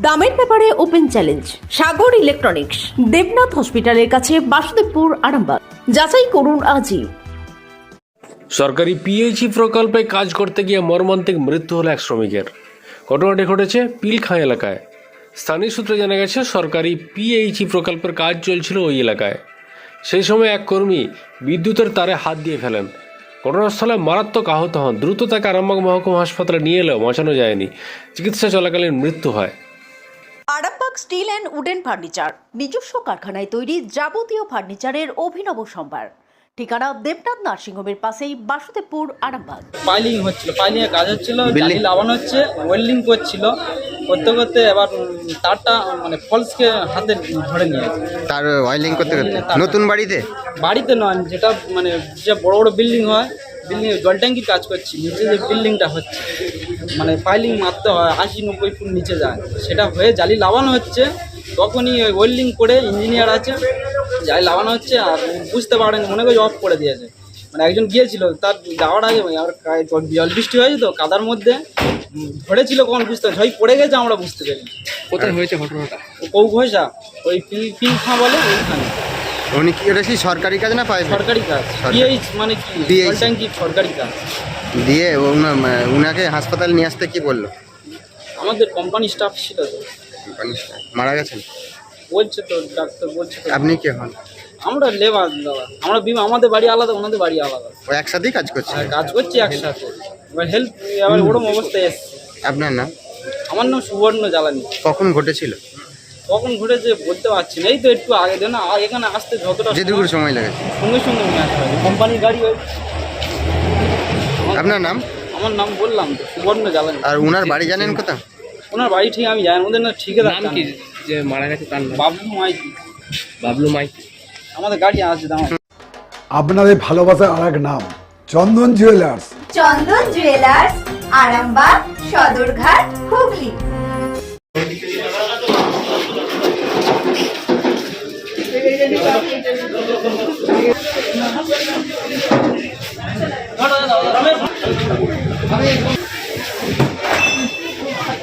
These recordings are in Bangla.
দামের ব্যাপারে open challenge, Sagar electronics, Debnath হসপিটালের কাছে বাসুদেবপুর, আরামবাগ। যাচাই করুন আজই। সরকারি পিএইচি প্রকল্পে কাজ করতে গিয়ে মর্মান্তিক মৃত্যু হলো এক শ্রমিকের। ঘটনাটি ঘটেছে পিলখাঁ এলাকায়। স্থানীয় সূত্রে জানা গেছে, সরকারি পিএইচি প্রকল্পের কাজ চলছিল ওই এলাকায়। সেই সময় এক কর্মী বিদ্যুতের তারে হাত দিয়ে ফেলেন। ঘটনাস্থলে মারাত্মক আহত হন। দ্রুত তাকে আরামবাগ মহকুমা হাসপাতালে নিয়ে এলেও বাঁচানো যায়নি। চিকিৎসা চলাকালীন মৃত্যু হয়। Arambagh steel and wooden furniture নিজস্ব কারখানায় তৈরি যাবতীয় ফার্নিচারের অভিনব সম্ভার। ঠিকানা দেবনাথ নার্সিংহোমের পাশেই বাসুদেবপুর আরামবাগ। পাইলিং হচ্ছিল পাইলিং এর কাজ হচ্ছিল জালি লাগানো হচ্ছে ওয়েল্ডিং করছিল করতে করতে এবার তারটা মানে ফলসকে হাতে ধরে নিয়েছে তার ওয়াইলিং করতে করতে। নতুন বাড়িতে? বাড়িতে নয় যেটা মানে যে বড় বড় বিল্ডিং হয় বিল্ডিং জল ট্যাঙ্কির কাজ করছি নিচে যে বিল্ডিংটা হচ্ছে। মানে পাইলিং মারতে হয় আশি নব্বই ফুট নিচে যায়। সেটা হয়ে জালি লাগানো হচ্ছে। তখনই ওই ওয়েল্ডিং করে ইঞ্জিনিয়ার আছে জালি লাগানো হচ্ছে আর বুঝতে পারেন মনে করে অফ করে দিয়েছে। মানে একজন গিয়েছিল তার যাওয়ার আগে আর জল বৃষ্টি হয়েছে তো কাদার মধ্যে ধরেছিল কখন বুঝতে ঝই পড়ে গেছে আমরা বুঝতে পারি কোথায় হয়েছে ঘটনাটা? কৌ ঘোষা ওই পিল পিল খাঁ বলে ওইখানে। উনি কি এটা কি সরকারি কাজ না প্রাইভেট সরকারি কাজ। পিএইচ মানে কি? জল ট্যাঙ্কি সরকারি কাজ? দিয়ে উনাকে হাসপাতাল নিয়ে আসতে কি বলল? আমাদের কোম্পানি স্টাফ ছিল তো। মারা গেছেন? বলছে তো ডাক্তার বলছে তো। আপনি কে হন? আমরা লেবার দাদা আমরা বিমা আমাদের বাড়ি আলাদা ওনাদের বাড়ি আলাদা। ও একসাথেই কাজ করছে? আর কাজ করছি একসাথে। এবার হেল্প এবার ওরম অবস্থায় এসছে। আপনার নাম? আমার নাম সুবর্ণ জ্বালানি। কখন ঘটেছিল? কখন ঘটেছে বলতে পারছি না। এই তো একটু আগে দেন না আ- এখানে আসতে যতটা যেটুকু সময় লেগেছে সঙ্গে সঙ্গে নিয়ে আসতে হবে। কোম্পানির গাড়ি ওই আপনার নাম? আমার নাম বললাম তো সুবর্ণ জ্বালানি। আর উনার বাড়ি জানেন কোথাও ওনার বাড়ি ঠিক আমি জানি ওদের না ঠিকে নাম কি যে মারা গেছে তার নাম? বাবলু মাইতি। বাবলু মাইতি। আমাদের গাড়ি আছে দাম। আপনাদের ভালোবাসার আর এক নাম Chandan jewellers. Chandan jewellers Arambagh Sadarghat Hooghly.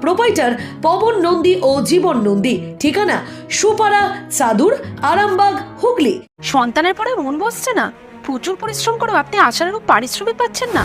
Proprietor Pawan Nandi ও জীবন নন্দী। ঠিকানা সুপারা চাদুর, আরামবাগ, হুগলি। সন্তানের পরে মন বসছে না। প্রচুর পরিশ্রম করে আপনি আশানুরূপ পারিশ্রমিক পাচ্ছেন না।